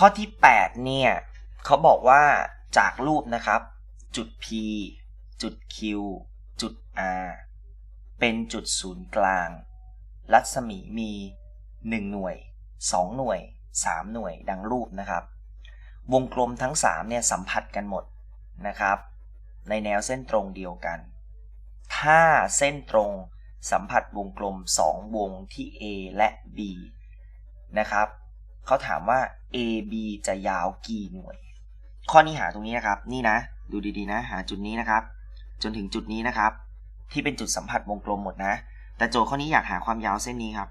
ข้อที่ 8 เนี่ยเขาบอกว่าจากรูปนะครับ จุด P จุด Q จุด R เป็นจุดศูนย์กลาง รัศมีมี 1 หน่วย 2 หน่วย 3 หน่วยดังรูปนะครับ วงกลมทั้ง 3 เนี่ยสัมผัสกันหมดนะครับ ในแนวเส้นตรงเดียวกัน ถ้าเส้นตรงสัมผัสวงกลม 2 วงที่ A และ B นะครับ เขาถามว่า AB จะยาวกี่หน่วย ข้อนี้หาตรงนี้นะครับ นี่นะ ดูดีๆนะ หาจุดนี้นะครับ จนถึงจุดนี้นะครับ ที่เป็นจุดสัมผัสวงกลมหมดนะ แต่โจทย์ข้อนี้อยากหาความยาวเส้นนี้ครับ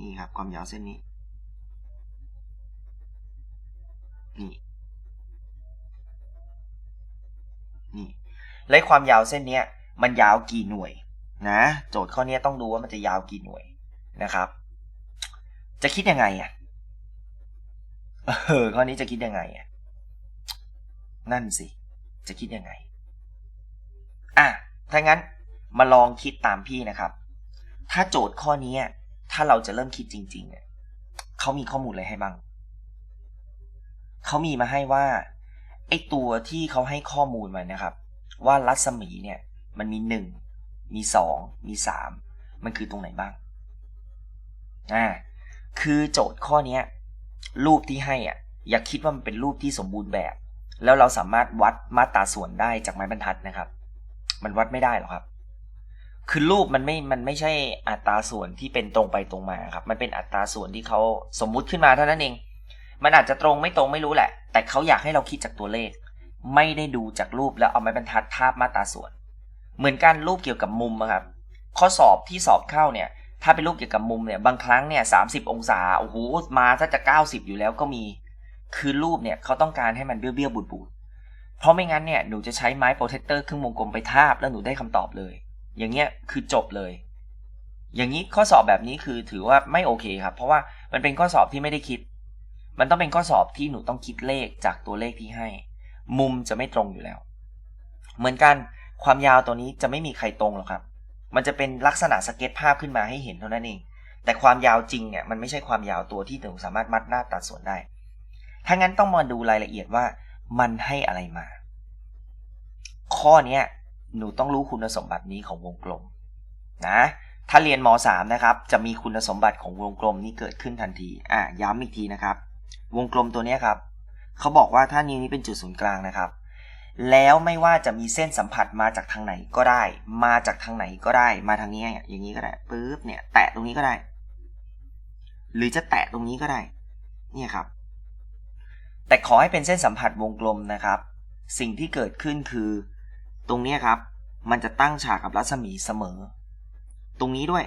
นี่ครับ ความยาวเส้นนี้ นี่ นี่ และความยาวเส้นเนี้ยมันยาวกี่หน่วยนะ โจทย์ข้อนี้ต้องดูว่ามันจะยาวกี่หน่วยนะครับ จะคิดยังไงอะ เออข้อนี้จะคิดยังไงอะนั่นสิ จะคิดยังไง อะ ถ้างั้นมาลองคิดตามพี่นะครับ ถ้าโจทย์ข้อนี้ถ้าเราจะเริ่มคิดจริง ๆ เนี่ยเขามีข้อมูลอะไรให้บ้างเขามีมาให้ว่าไอตัวที่เขาให้ข้อมูลมานะครับ ว่ารัศมีเนี่ย มันมีหนึ่งมีสองมีสามมันคือตรงไหนบ้างอ่าคือโจทย์ข้อนี้ รูปที่ให้อะอย่าคิดว่ามันเป็นรูปที่สมบูรณ์แบบ แล้วเราสามารถวัดมาตราส่วนได้จากไม้บรรทัดนะครับ มันวัดไม่ได้หรอกครับ คือรูปมันไม่มันไม่ใช่อัตราส่วนที่เป็นตรงไปตรงมาครับ มันเป็นอัตราส่วนที่เขาสมมุติขึ้นมาเท่านั้นเอง มันอาจจะตรงไม่ตรงไม่รู้แหละ แต่เขาอยากให้เราคิดจากตัวเลข ไม่ได้ดูจากรูปแล้วเอาไม้บรรทัดทาบมาตราส่วน เหมือนกันรูปเกี่ยวกับมุมอะครับ ข้อสอบที่สอบเข้าเนี่ย ถ้าเป็นรูปเกี่ยวกับมุมเนี่ยบางครั้งเนี่ยสาองศาโอ้โหมาถ้าจะ 90 อยู่แล้วก็มี คือรูปเนี่ยเขาต้องการให้มันเบี้ยวๆบูดๆเพราะไม่งั้นเนี่ยหนูจะใช้ไม้โปรเทคเตอร์ครึ่งวงกลมไปทาบแล้วหนูได้คำตอบเลย อย่างเงี้ยคือจบเลย อย่างนี้ข้อสอบแบบนี้คือถือว่าไม่โอเคครับ เพราะว่ามันเป็นข้อสอบที่ไม่ได้คิด มันต้องเป็นข้อสอบที่หนูต้องคิดเลขจากตัวเลขที่ให้ มุมจะไม่ตรงอยู่แล้ว เหมือนกันความยาวตัวนี้จะไม่มีใครตรงหรอกครับ มันจะเป็นลักษณะสเก็ตภาพขึ้นมาให้เห็นเท่านั้นเอง แต่ความยาวจริงเนี่ยมันไม่ใช่ความยาวตัวที่หนูสามารถมัดหน้าตัดส่วนได้ ถ้างั้นต้องมาดูรายละเอียดว่ามันให้อะไรมา ข้อนี้หนูต้องรู้คุณสมบัตินี้ของวงกลมนะ ถ้าเรียนม .3 นะครับ จะมีคุณสมบัติของวงกลมนี้เกิดขึ้นทันที อะย้ำอีกทีนะครับ วงกลมตัวนี้ครับ เขาบอกว่าถ้านิ้วนี้เป็นจุดศูนย์กลางนะครับ แล้วไม่ว่าจะมีเส้นสัมผัสมาจากทางไหนก็ได้ มาจากทางไหนก็ได้ มาทางนี้อย่างนี้ก็ได้ปึ๊บเนี่ย แตะตรงนี้ก็ได้ หรือจะแตะตรงนี้ก็ได้ เนี่ยครับ แต่ขอให้เป็นเส้นสัมผัสวงกลมนะครับ สิ่งที่เกิดขึ้นคือ ตรงนี้ครับ มันจะตั้งฉากกับรัศมีเสมอ ตรงนี้ด้วย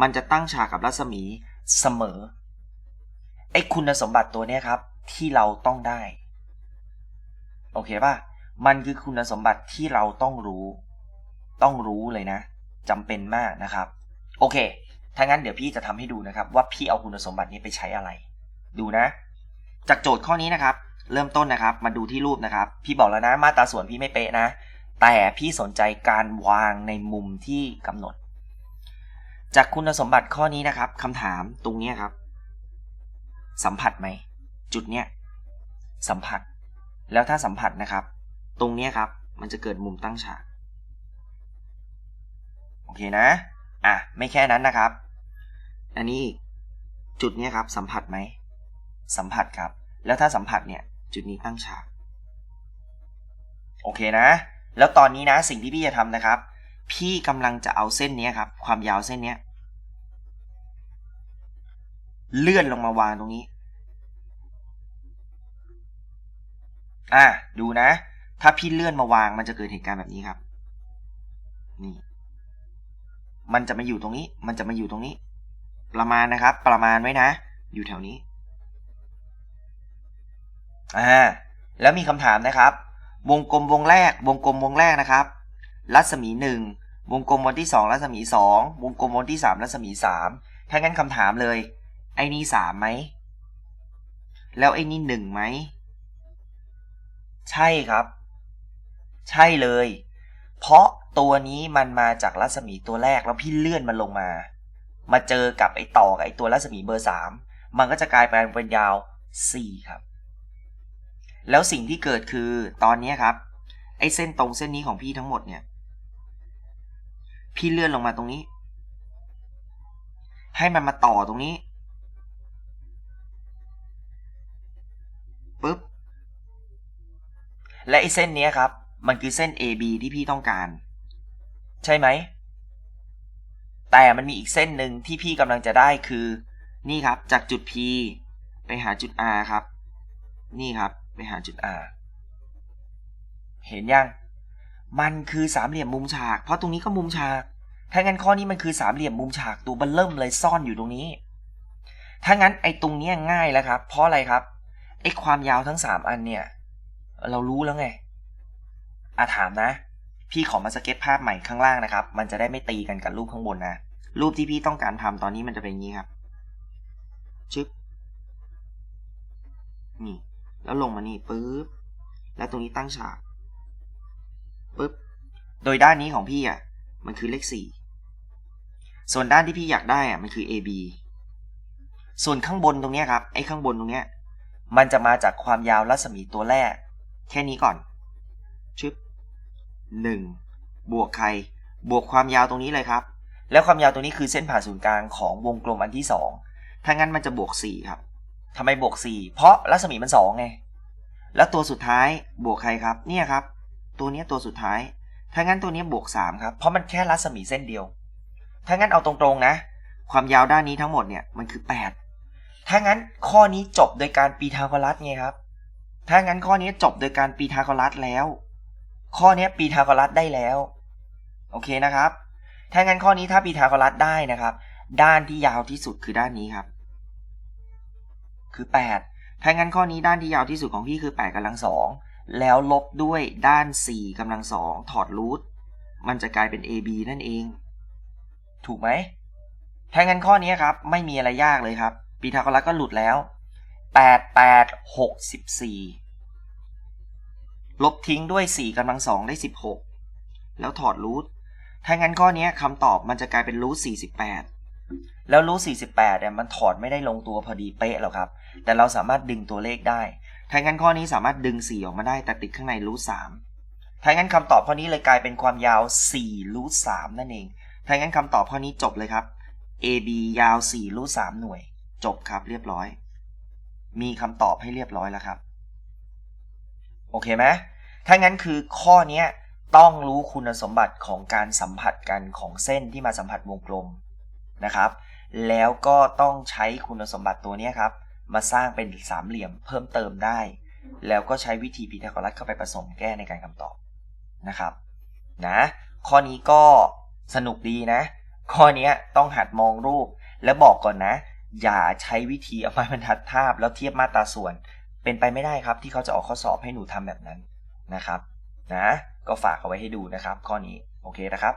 มันจะตั้งฉากกับรัศมีเสมอไอ้คุณสมบัติตัวนี้ครับ ที่เราต้องได้ โอเคป่ะ มันคือคุณสมบัติที่เราต้องรู้ ต้องรู้เลยนะจำเป็นมากนะครับ โอเค ถ้างั้นเดี๋ยวพี่จะทำให้ดูนะครับ ว่าพี่เอาคุณสมบัตินี้ไปใช้อะไร ดูนะ จากโจทย์ข้อนี้นะครับ เริ่มต้นนะครับ มาดูที่รูปนะครับ พี่บอกแล้วนะ มาตราส่วนพี่ไม่เป๊ะนะ แต่พี่สนใจการวางในมุมที่กำหนด จากคุณสมบัติข้อนี้นะครับคำถามตรงนี้ครับ สัมผัสไหม จุดเนี้ยสัมผัส แล้วถ้าสัมผัสนะครับ ตรงนี้ครับ มันจะเกิดมุมตั้งฉาก โอเคนะ อะ ไม่แค่นั้นนะครับ อันนี้อีก จุดนี้ครับ สัมผัสไหม สัมผัสครับ แล้วถ้าสัมผัสเนี่ย จุดนี้ตั้งฉาก โอเคนะ แล้วตอนนี้นะ สิ่งที่พี่จะทำนะครับ พี่กำลังจะเอาเส้นนี้ครับ ความยาวเส้นนี้ เลื่อนลงมาวางตรงนี้ อะดูนะ ถ้าพี่เลื่อนมาวางมันจะเกิดเหตุการณ์แบบนี้ครับ นี่ มันจะมาอยู่ตรงนี้ มันจะมาอยู่ตรงนี้ ประมาณนะครับ ประมาณไว้นะ อยู่แถวนี้ อ่า แล้วมีคำถามนะครับ วงกลมวงแรก วงกลมวงแรกนะครับ รัศมีหนึ่งวงกลมวงที่สองรัศมีสองวงกลมวงที่สามรัศมีสามถ้างั้นคำถามเลย ไอ้นี่สามไหม แล้วไอ้นี่หนึ่งไหม ใช่ครับ ใช่เลย เพราะตัวนี้มันมาจากรัศมีตัวแรกแล้วพี่เลื่อนมันลงมา มาเจอกับไอ้ต่อกับไอ้ตัวรัศมีเบอร์สามมันก็จะกลายเป็นเป็นยาว4ครับ แล้วสิ่งที่เกิดคือตอนนี้ครับ ไอ้เส้นตรงเส้นนี้ของพี่ทั้งหมดเนี่ย พี่เลื่อนลงมาตรงนี้ ให้มันมาต่อตรงนี้ และไอ้เส้นเนี้ยครับ มันคือเส้น AB ที่พี่ต้องการ ใช่ไหม แต่มันมีอีกเส้นหนึ่งที่พี่กำลังจะได้คือ นี่ครับจากจุด P ไปหาจุด R ครับ นี่ครับไปหาจุด R เห็นยัง มันคือสามเหลี่ยมมุมฉาก เพราะตรงนี้ก็มุมฉาก ถ้างั้นข้อนี้มันคือสามเหลี่ยมมุมฉากตัวบันเริ่มเลยซ่อนอยู่ตรงนี้ ถ้างั้นไอ้ตรงนี้ง่ายแล้วครับ เพราะอะไรครับ ไอ้ความยาวทั้งสามอันเนี่ย เรารู้แล้วไงอาถามนะ พี่ขอมาสเก็ตภาพใหม่ข้างล่างนะครับ มันจะได้ไม่ตีกันกับรูปข้างบนนะ รูปที่พี่ต้องการทำตอนนี้มันจะเป็นอย่างนี้ครับ ชึบ นี่ แล้วลงมานี่ปุ๊บ แล้วตรงนี้ตั้งฉากปุ๊บ โดยด้านนี้ของพี่อะ มันคือเลขสี่ ส่วนด้านที่พี่อยากได้อะ มันคือ AB ส่วนข้างบนตรงเนี้ยครับ ไอ้ข้างบนตรงเนี้ยมันจะมาจากความยาวรัศมีตัวแรก แค่นี้ก่อน ชึบหนึ่งบวกใคร บวกความยาวตรงนี้เลยครับ แล้วความยาวตรงนี้คือเส้นผ่าศูนย์กลางของวงกลมอันที่สองถ้างั้นมันจะบวกสี่ครับทำไมบวกสี่เพราะรัศมีมันสองไง แล้วตัวสุดท้ายบวกใครครับ เนี่ยครับ ตัวนี้ตัวสุดท้าย ถ้างั้นตัวนี้บวกสามครับ เพราะมันแค่รัศมีเส้นเดียว ถ้างั้นเอาตรงๆนะ ความยาวด้านนี้ทั้งหมดเนี่ยมันคือแปดถ้างั้นข้อนี้จบโดยการปีทาโกรัสไงครับ ถ้างั้นข้อนี้จบโดยการปีทาโกรัสแล้ว ข้อนี้ปีทาโกรัสได้แล้ว โอเคนะครับ ถ้างั้นข้อนี้ถ้าปีทาโกรัสได้นะครับ ด้านที่ยาวที่สุดคือด้านนี้ครับ คือ 8 ถ้างั้นข้อนี้ด้านที่ยาวที่สุดของพี่คือ8กำลังสองแล้วลบด้วยด้าน4กำลังสองถอดรูทมันจะกลายเป็น AB นั่นเอง ถูกไหมถ้างั้นข้อนี้ครับ ไม่มีอะไรยากเลยครับปีทาโกรัสก็หลุดแล้ว 8 8 64 ลบทิ้งด้วย 4กำลังสองได้ 16 แล้วถอดรูทถ้างั้นข้อนี้คำตอบมันจะกลายเป็นรูท48 แล้วรูท48เนี่ยมันถอดไม่ได้ลงตัวพอดีเป๊ะหรอกครับ แต่เราสามารถดึงตัวเลขได้ถ้างั้นข้อนี้สามารถดึง 4 ออกมาได้แต่ติดข้างในรูท3ถ้างั้นคำตอบข้อนี้เลยกลายเป็นความยาว4รูท3นั่นเอง ถ้างั้นคำตอบข้อนี้จบเลยครับ AB ยาว4รูท3หน่วย จบครับเรียบร้อย มีคำตอบให้เรียบร้อยแล้วครับ โอเคไหมถ้างั้นคือข้อนี้ต้องรู้คุณสมบัติของการสัมผัสกันของเส้นที่มาสัมผัสวงกลมนะครับ แล้วก็ต้องใช้คุณสมบัติตัวนี้ครับ มาสร้างเป็นสามเหลี่ยมเพิ่มเติมได้ แล้วก็ใช้วิธีพีทาโกรัสเข้าไปผสมแก้ในการคำตอบนะครับนะข้อนี้ก็สนุกดีนะ ข้อนี้ต้องหัดมองรูปแล้วบอกก่อนนะ อย่าใช้วิธีเอาไม้บรรทัดภาพแล้วเทียบมาตราส่วน เป็นไปไม่ได้ครับที่เขาจะออกข้อสอบให้หนูทำแบบนั้นนะครับนะก็ฝากเอาไว้ให้ดูนะครับ ข้อนี้โอเคนะครับ